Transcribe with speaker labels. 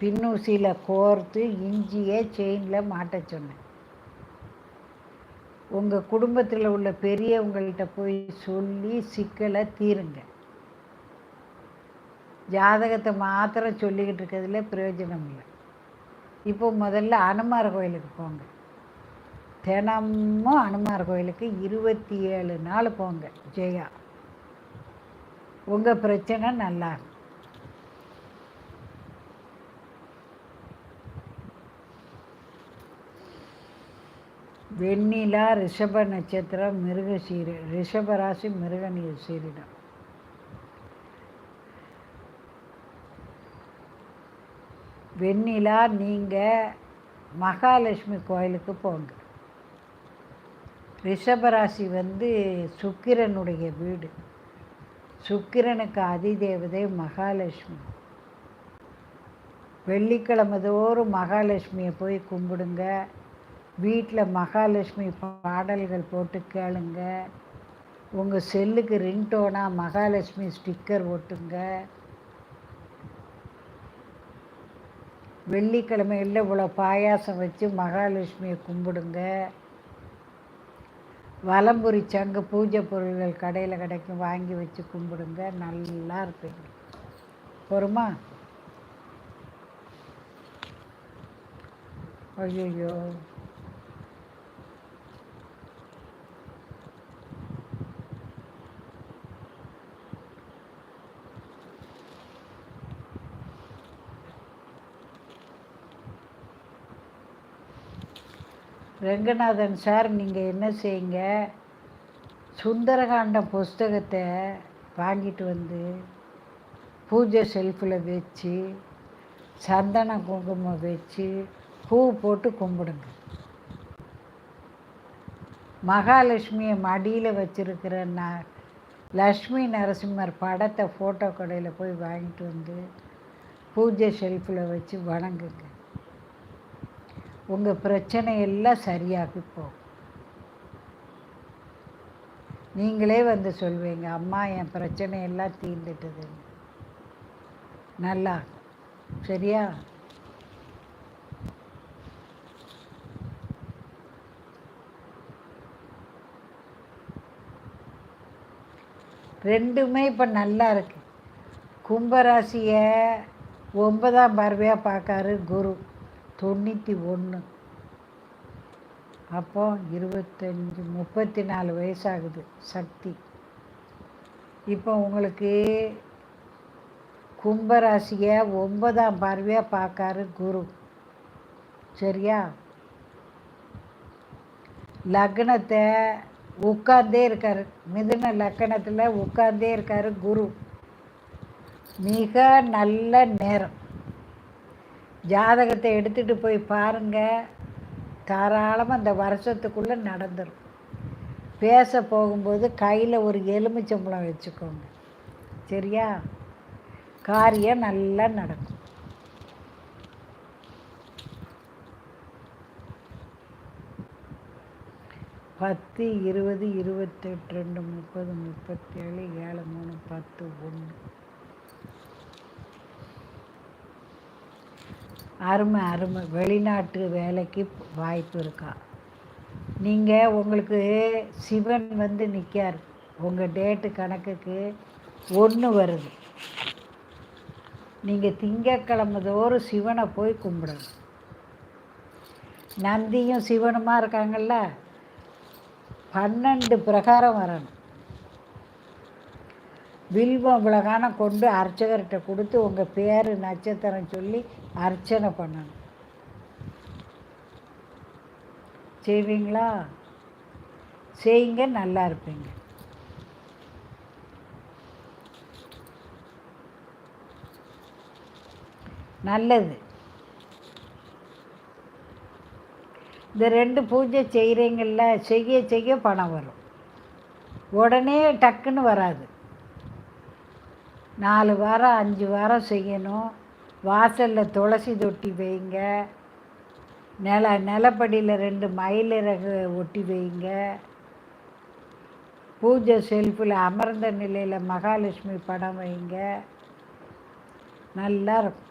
Speaker 1: பின்னூசியில் கோர்த்து இஞ்சியை செயினில் மாட்ட சொன்னேன். உங்கள் குடும்பத்தில் உள்ள பெரியவங்கள்ட்ட போய் சொல்லி சிக்கலை தீருங்க. ஜாதகத்தை மாத்திரம் சொல்லிக்கிட்டு இருக்கிறதுல பிரயோஜனம் இல்லை. இப்போ முதல்ல அனுமார் கோயிலுக்கு போங்க. தினமும் அனுமார் கோயிலுக்கு இருபத்தி ஏழு நாள் போங்க ஜெயா. உங்கள் பிரச்சனை நல்லா வெண்ணிலா ரிஷப நட்சத்திரம் மிருக சீரி ரிஷபராசி மிருக சீரிடம். வெண்ணிலா நீங்கள் மகாலட்சுமி கோயிலுக்கு போங்க. ரிஷபராசி வந்து சுக்கிரனுடைய வீடு. சுக்கிரனுக்கு அதிதேவதை மகாலட்சுமி. வெள்ளிக்கிழமை தோறும் மகாலட்சுமியை போய் கும்பிடுங்க. வீட்டில் மகாலட்சுமி பாடல்கள் போட்டு கேளுங்க. உங்கள் செல்லுக்கு ரிங்டோனாக மகாலட்சுமி ஸ்டிக்கர் ஒட்டுங்க. வெள்ளிக்கிழமையில் இவ்வளோ பாயாசம் வச்சு மகாலட்சுமியை கும்பிடுங்க. வலம்புரி சங்கு பூஜை பொருள்கள் கடையில் கிடைக்கும் வாங்கி வச்சு கும்பிடுங்க. நல்லா இருப்பீங்க பொறுமா ஐயோ ரெங்கநாதன் சார் நீங்கள் என்ன செய்யுங்க? சுந்தரகாண்டம் புஸ்தகத்தை வாங்கிட்டு வந்து பூஜை செல்ஃபில் வச்சு சந்தன குங்குமம் வச்சு பூ போட்டு கும்பிடுங்க. மகாலட்சுமியை மடியில் வச்சுருக்கிற ந லக்ஷ்மி நரசிம்மர் படத்தை ஃபோட்டோ கடையில் போய் வாங்கிட்டு வந்து பூஜை ஷெல்ஃபில் வச்சு வணங்குங்க. உங்கள் பிரச்சனை எல்லாம் சரியாகி போகும். நீங்களே வந்து சொல்வீங்க அம்மா என் பிரச்சனையெல்லாம் தீர்ந்துட்டுது. நல்லா சரியா? ரெண்டுமே இப்போ நல்லா இருக்கு. கும்பராசியை ஒன்பதாம் பார்வையாக பார்க்காரு குரு. தொண்ணூற்றி ஒன்று அப்போ இருபத்தஞ்சி முப்பத்தி நாலு வயசாகுது சக்தி. இப்போ உங்களுக்கு கும்பராசியை ஒன்பதாம் பார்வையாக பார்க்காரு குரு. சரியா? லக்னத்தை உட்கார்ந்தே இருக்காரு. மிதுன லக்கணத்தில் உட்கார்ந்தே இருக்காரு குரு. மிக நல்ல நேரம். ஜாதகத்தை எடுத்துகிட்டு போய் பாருங்கள் தாராளமாக அந்த வருஷத்துக்குள்ளே நடந்துடும் பேச போகும்போது கையில் ஒரு எலுமிச்சம்பழம் வச்சுக்கோங்க. சரியா? காரியம் நல்லா நடக்கும். பத்து இருபது இருபத்தெட்டு ரெண்டு முப்பது முப்பத்தேழு ஏழு மூணு பத்து ஒன்று. அருமை அருமை. வெளிநாட்டு வேலைக்கு வாய்ப்பு இருக்கா? நீங்கள் உங்களுக்கு சிவன் வந்து நிற்கார் உங்கள் டேட்டு கணக்குக்கு ஒன்று வருது. நீங்கள் திங்கக்கிழமை தோறும் சிவனை போய் கும்பிடணும். நந்தியும் சிவனுமா இருக்காங்கல்ல? பன்னெண்டு பிரகாரம் வரணும். வில்வம் விலகான கொண்டு அர்ச்சகர்கிட்ட கொடுத்து உங்கள் பேர் நட்சத்திரம் சொல்லி அர்ச்சனை பண்ணணும். செய்வீங்களா? செய்யுங்க நல்லா இருப்பீங்க. நல்லது. இந்த ரெண்டு பூஜை செய்கிறீங்கள செய்ய செய்ய பணம் வரும். உடனே டக்குன்னு வராது. நாலு வாரம் அஞ்சு வாரம் செய்யணும். வாசலில் துளசி தொட்டி வைங்க. நில நிலப்படியில் ரெண்டு மயிலிறகு ஒட்டி வைங்க. பூஜை செல்ஃபில் அமர்ந்த நிலையில் மகாலட்சுமி படம் வைங்க. நல்லா இருக்கும்.